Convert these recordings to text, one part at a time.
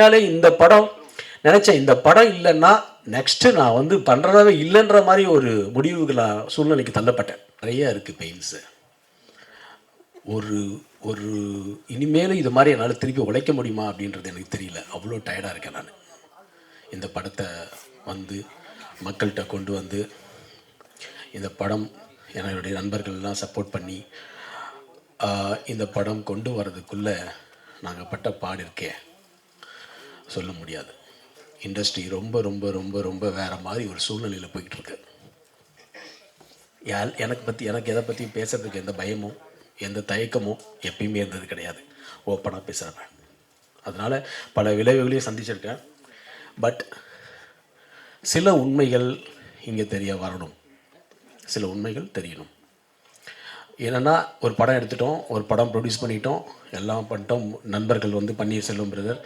பின்னாலே இந்த படம் நினச்சேன் இந்த படம் இல்லைன்னா நெக்ஸ்ட்டு நான் வந்து பண்ணுறதாவே இல்லைன்ற மாதிரி ஒரு முடிவுகளாக சூழ்நிலைக்கு தள்ளப்பட்டேன். நிறைய இருக்குது பெயின்ஸு ஒரு ஒரு இனிமேலும் இது மாதிரி என்னால் திருப்பி உழைக்க முடியுமா அப்படின்றது எனக்கு தெரியல. அவ்வளோ டயர்டாக இருக்கேன் நான். இந்த படத்தை வந்து மக்கள்கிட்ட கொண்டு வந்து இந்த படம் என்னுடைய நண்பர்கள்லாம் சப்போர்ட் பண்ணி இந்த படம் கொண்டு வர்றதுக்குள்ளே நாங்கள் பட்ட பாடு இருக்கேன் சொல்ல முடியாது. இண்டஸ்ட்ரி ரொம்ப ரொம்ப ரொம்ப ரொம்ப வேறு மாதிரி ஒரு சூழ்நிலையில் போய்கிட்டு இருக்கு யார் எனக்கு பற்றி எனக்கு எதை பற்றியும் பேசுறதுக்கு எந்த பயமும் எந்த தயக்கமும் எப்பயுமே இருந்தது கிடையாது. ஓப்பனாக பேசுகிறேன் அதனால் பல விளைவுகளையும் சந்திச்சிருக்கேன். பட் சில உண்மைகள் இங்கே தெரிய வரணும். சில உண்மைகள் தெரியணும். என்னென்னா ஒரு படம் எடுத்துட்டோம் ஒரு படம் ப்ரொடியூஸ் பண்ணிட்டோம் எல்லாம் பண்ணிட்டோம். நண்பர்கள் வந்து Panneer Selvam brother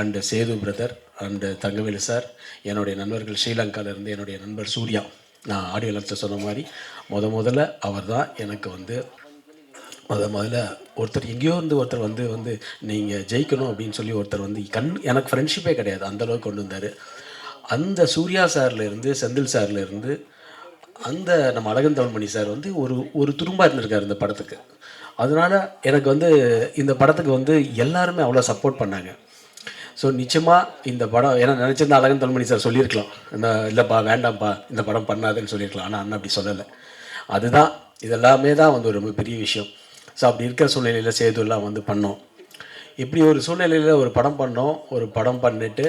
and Sethu brother and Thangavelu sir என்னுடைய நண்பர்கள் ஸ்ரீலங்காவிலேருந்து என்னுடைய நண்பர் சூர்யா. நான் ஆடியோ லட்சம் சொன்ன மாதிரி முத முதல்ல அவர் தான் எனக்கு வந்து முத முதல்ல ஒருத்தர் எங்கேயோ இருந்து ஒருத்தர் வந்து வந்து நீங்கள் ஜெயிக்கணும் அப்படின்னு சொல்லி ஒருத்தர் வந்து கண் எனக்கு ஃப்ரெண்ட்ஷிப்பே கிடையாது. அந்தளவுக்கு கொண்டு வந்தார். அந்த சூர்யா சார்லேருந்து செந்தில் சார்ல இருந்து அந்த நம்ம அழகன் தமிழ்மணி சார் வந்து ஒரு ஒரு துரும்பாக இருந்திருக்காரு இந்த படத்துக்கு. அதனால எனக்கு வந்து இந்த படத்துக்கு வந்து எல்லாருமே அவ்வளோ சப்போர்ட் பண்ணாங்க. ஸோ நிச்சயமாக இந்த படம் ஏன்னா நினச்சிருந்தா அழகன் தமிழ்மணி சார் சொல்லியிருக்கலாம். என்ன இல்லைப்பா வேண்டாம்ப்பா இந்த படம் பண்ணாதுன்னு சொல்லியிருக்கலாம். ஆனால் அண்ணன் அப்படி சொல்லலை. அதுதான் இதெல்லாமே தான் வந்து ஒரு ரொம்ப பெரிய விஷயம். ஸோ அப்படி இருக்கிற சூழ்நிலையில் சேதுலாம் வந்து பண்ணோம். இப்படி ஒரு சூழ்நிலையில் ஒரு படம் பண்ணோம். ஒரு படம் பண்ணிட்டு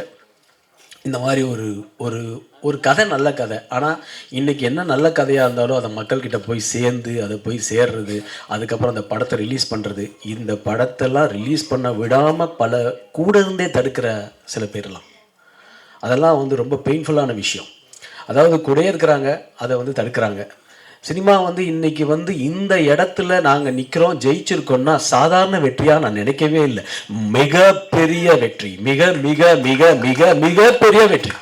இந்த மாதிரி ஒரு ஒரு ஒரு கதை நல்ல கதை. ஆனால் இன்றைக்கி என்ன நல்ல கதையாக இருந்தாலும் அதை மக்கள்கிட்ட போய் சேர்ந்து அதை போய் சேர்றது அதுக்கப்புறம் அந்த படத்தை ரிலீஸ் பண்ணுறது இந்த படத்தெல்லாம் ரிலீஸ் பண்ண விடாமல் பல கூட இருந்தே தடுக்கிற சில பேர்லாம் அதெல்லாம் வந்து ரொம்ப பெயின்ஃபுல்லான விஷயம். அதாவது கூடயே இருக்கிறாங்க அதை வந்து தடுக்கிறாங்க. சினிமா வந்து இன்னைக்கு வந்து இந்த இடத்துல நாங்கள் நிற்கிறோம் ஜெயிச்சிருக்கோம்னா சாதாரண வெற்றியாக நான் நினைக்கவே இல்லை. மிகப்பெரிய வெற்றி. மிக மிக மிக மிக மிகப்பெரிய வெற்றி.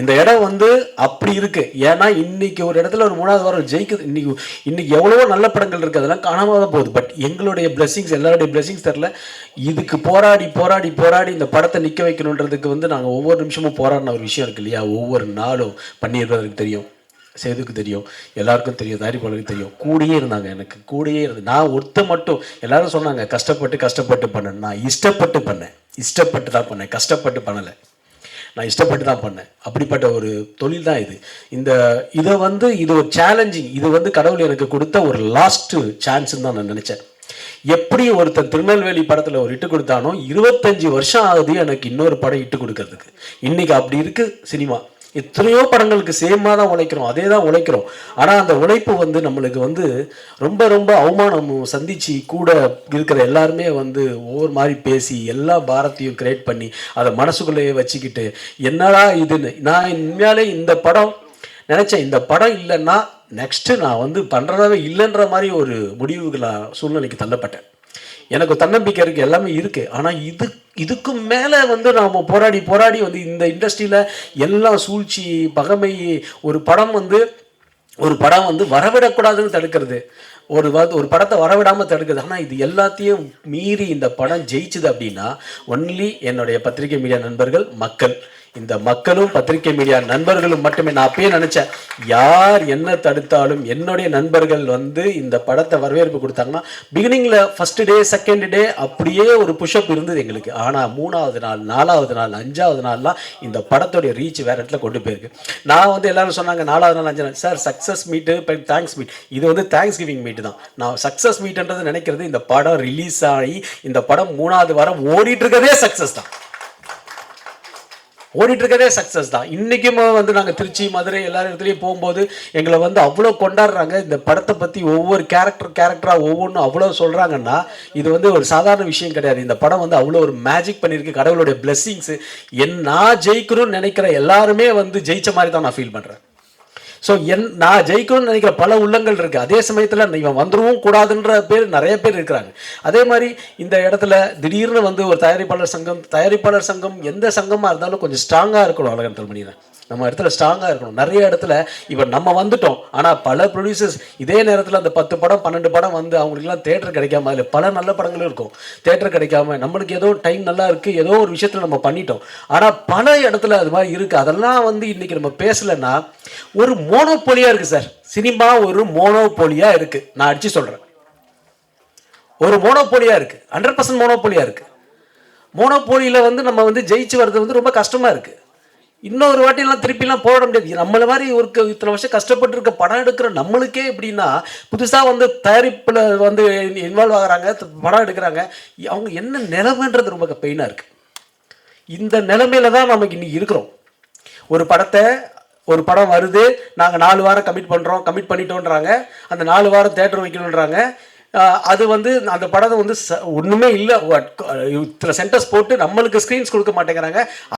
இந்த இடம் வந்து அப்படி இருக்கு. ஏன்னா இன்னைக்கு ஒரு இடத்துல ஒரு மூணாவது வாரம் ஜெயிக்குது. இன்னைக்கு இன்னைக்கு எவ்வளவோ நல்ல படங்கள் இருக்கு. அதெல்லாம் காணாம தான் போகுது. பட் எங்களுடைய பிளெஸிங்ஸ் எல்லாருடைய பிளெஸிங்ஸ் தெரில இதுக்கு போராடி போராடி போராடி இந்த படத்தை நிற்க வைக்கணுன்றதுக்கு வந்து நாங்கள் ஒவ்வொரு நிமிஷமும் போராடின ஒரு விஷயம் இருக்கு இல்லையா? ஒவ்வொரு நாளும் பண்ணியிருப்பதற்கு தெரியும். சேதுக்கு தெரியும். எல்லாருக்கும் தெரியும். தயாரிப்பாளருக்கு தெரியும். கூடயே இருந்தாங்க எனக்கு. கூடயே இருந்து நான் ஒருத்த மட்டும் எல்லாரும் சொன்னாங்க கஷ்டப்பட்டு கஷ்டப்பட்டு பண்ணேன். நான் இஷ்டப்பட்டு பண்ணேன். இஷ்டப்பட்டு தான் பண்ணேன். கஷ்டப்பட்டு பண்ணலை. நான் இஷ்டப்பட்டு தான் பண்ணேன். அப்படிப்பட்ட ஒரு தொழில் தான் இது. இந்த இதை வந்து இது ஒரு சேலஞ்சிங் இது வந்து கடவுள் எனக்கு கொடுத்த ஒரு லாஸ்ட்டு சான்ஸ்ன்னு தான் நான் நினச்சேன். எப்படி ஒருத்தன் திருநெல்வேலி படத்தில் ஒரு இட்டு கொடுத்தானோ இருபத்தஞ்சி வருஷம் ஆகுது எனக்கு இன்னொரு படம் இட்டு கொடுக்கறதுக்கு. இன்னைக்கு அப்படி இருக்குது சினிமா. எத்தனையோ படங்களுக்கு சேமாக தான் உழைக்கிறோம். அதே தான் உழைக்கிறோம். ஆனால் அந்த உழைப்பு வந்து நம்மளுக்கு வந்து ரொம்ப ரொம்ப அவமானம் சந்தித்து கூட இருக்கிற எல்லாருமே வந்து ஒவ்வொரு மாதிரி பேசி எல்லா பாரத்தையும் கிரியேட் பண்ணி அதை மனசுக்குள்ளேயே வச்சுக்கிட்டு என்னடா இதுன்னு? நான் உண்மையாலே இந்த படம் நினச்சேன். இந்த படம் இல்லைன்னா நெக்ஸ்ட்டு நான் வந்து பண்ணுறதாவே இல்லைன்ற மாதிரி ஒரு முடிவுகளாக சூழ்நிலைக்கு தள்ளப்பட்டேன். எனக்கு தன்னம்பிக்கை இருக்குது எல்லாமே இருக்குது ஆனால் இது இதுக்கு மேலே வந்து நாம் போராடி போராடி வந்து இந்த இண்டஸ்ட்ரியில் எல்லாம் சூழ்ச்சி பகமை ஒரு படம் வந்து ஒரு படம் வந்து வரவிடக்கூடாதுன்னு தடுக்கிறது. ஒரு ஒரு படத்தை வரவிடாமல் தடுக்குது ஆனால் இது எல்லாத்தையும் மீறி இந்த படம் ஜெயிச்சுது அப்படின்னா ஒன்லி என்னுடைய பத்திரிகை மீடியா நண்பர்கள் மக்கள். இந்த மக்களும் பத்திரிகை மீடியா நண்பர்களும் மட்டுமே. நான் அப்பயே நினச்சேன் யார் என்ன தடுத்தாலும் என்னுடைய நண்பர்கள் வந்து இந்த படத்தை வரவேற்பு கொடுத்தாங்கன்னா பிகினிங்கில் ஃபர்ஸ்ட் டே செகண்ட் டே அப்படியே ஒரு புஷ்அப் இருந்தது எங்களுக்கு. ஆனால் மூணாவது நாள் நாலாவது நாள் அஞ்சாவது நாள்லாம் இந்த படத்துடைய ரீச் வேற இடத்துல கொண்டு போயிருக்கு. நான் வந்து எல்லாரும் சொன்னாங்க நாலாவது நாள் அஞ்சு நாள். Sir success meet thanks meet இது வந்து தேங்க்ஸ் கிவிங் மீட் தான். நான் சக்ஸஸ் மீட்ன்றது நினைக்கிறது இந்த படம் ரிலீஸ் ஆகி இந்த படம் மூணாவது வாரம் ஓடிட்டு இருக்கதே சக்ஸஸ் தான். ஓடிட்டு இருக்கதே சக்ஸஸ் தான். இன்றைக்கும் வந்து நாங்கள் திருச்சி மதுரை எல்லா இடத்துலையும் போகும்போது எங்களை வந்து அவ்வளோ கொண்டாடுறாங்க. இந்த படத்தை பற்றி ஒவ்வொரு கேரக்டர் கேரக்டராக ஒவ்வொன்றும் அவ்வளோ சொல்கிறாங்கன்னா இது வந்து ஒரு சாதாரண விஷயம் கிடையாது. இந்த படம் வந்து அவ்வளோ ஒரு மேஜிக் பண்ணியிருக்கு. கடவுளுடைய பிளெஸ்ஸிங்ஸு என் நான் ஜெயிக்கணும்னு நினைக்கிற எல்லாருமே வந்து ஜெயிச்ச மாதிரி தான் நான் ஃபீல் பண்ணுறேன் ஸோ என் நான் ஜெயிக்கணும்னு நினைக்கிற பல உள்ளங்கள் இருக்குது அதே சமயத்தில் இவன் வந்துடவும் கூடாதுன்ற பேர் நிறைய பேர் இருக்கிறாங்க. அதே மாதிரி இந்த இடத்துல திடீர்னு வந்து ஒரு தயாரிப்பாளர் சங்கம் தயாரிப்பாளர் சங்கம் எந்த சங்கமாக இருந்தாலும் கொஞ்சம் ஸ்ட்ராங்காக இருக்கணும் அழகன் தல்மணியில் நம்ம இடத்துல ஸ்ட்ராங்காக இருக்கணும். நிறைய இடத்துல இப்போ நம்ம வந்துட்டோம். ஆனால் பல ப்ரொடியூசர்ஸ் இதே நேரத்தில் அந்த பத்து படம் பன்னெண்டு படம் வந்து அவங்களுக்குலாம் தேட்டர் கிடைக்காம அதில் பல நல்ல படங்களும் இருக்கும். தேட்டர் கிடைக்காம நம்மளுக்கு ஏதோ டைம் நல்லா இருக்குது ஏதோ ஒரு விஷயத்தில் நம்ம பண்ணிட்டோம். ஆனால் பல இடத்துல அது மாதிரி இருக்குது அதெல்லாம் வந்து இன்றைக்கி நம்ம பேசலைன்னா ஒரு மோனோபோலியாக இருக்குது சார். சினிமா ஒரு மோனோபோலியாக இருக்குது நான் அடித்து சொல்கிறேன் ஒரு மோனோபோலியாக இருக்குது ஹண்ட்ரட் பர்சன்ட் மோனோபோலியாக இருக்குது மோனோபோலியில் வந்து நம்ம வந்து ஜெயிச்சு வர்றது வந்து ரொம்ப கஷ்டமாக இருக்குது இன்னொரு வாட்டிலாம் திருப்பிலாம் போட முடியாது. நம்மள மாதிரி ஒரு இத்தனை வருஷம் கஷ்டப்பட்டு இருக்க படம் எடுக்கிற நம்மளுக்கே எப்படின்னா புதுசாக வந்து தயாரிப்பில் வந்து இன்வால்வ் ஆகுறாங்க படம் எடுக்கிறாங்க. அவங்க என்ன நிலைமைன்றது ரொம்ப பெயினாக இருக்குது இந்த நிலைமையில தான் நமக்கு இன்னைக்கு இருக்கிறோம். ஒரு படத்தை ஒரு படம் வருது நாங்கள் நாலு வாரம் கமிட் பண்ணுறோம் கமிட் பண்ணிட்டோன்றாங்க. அந்த நாலு வாரம் தேட்டர் வைக்கணுன்றாங்க. அது வந்து அந்த படத்தை வந்து ச- ஒண்ணுமே இல்லை. இத்தனை சென்டர்ஸ் போட்டு நம்மளுக்கு ஸ்க்ரீன்ஸ் கொடுக்க மாட்டேங்கிறாங்க.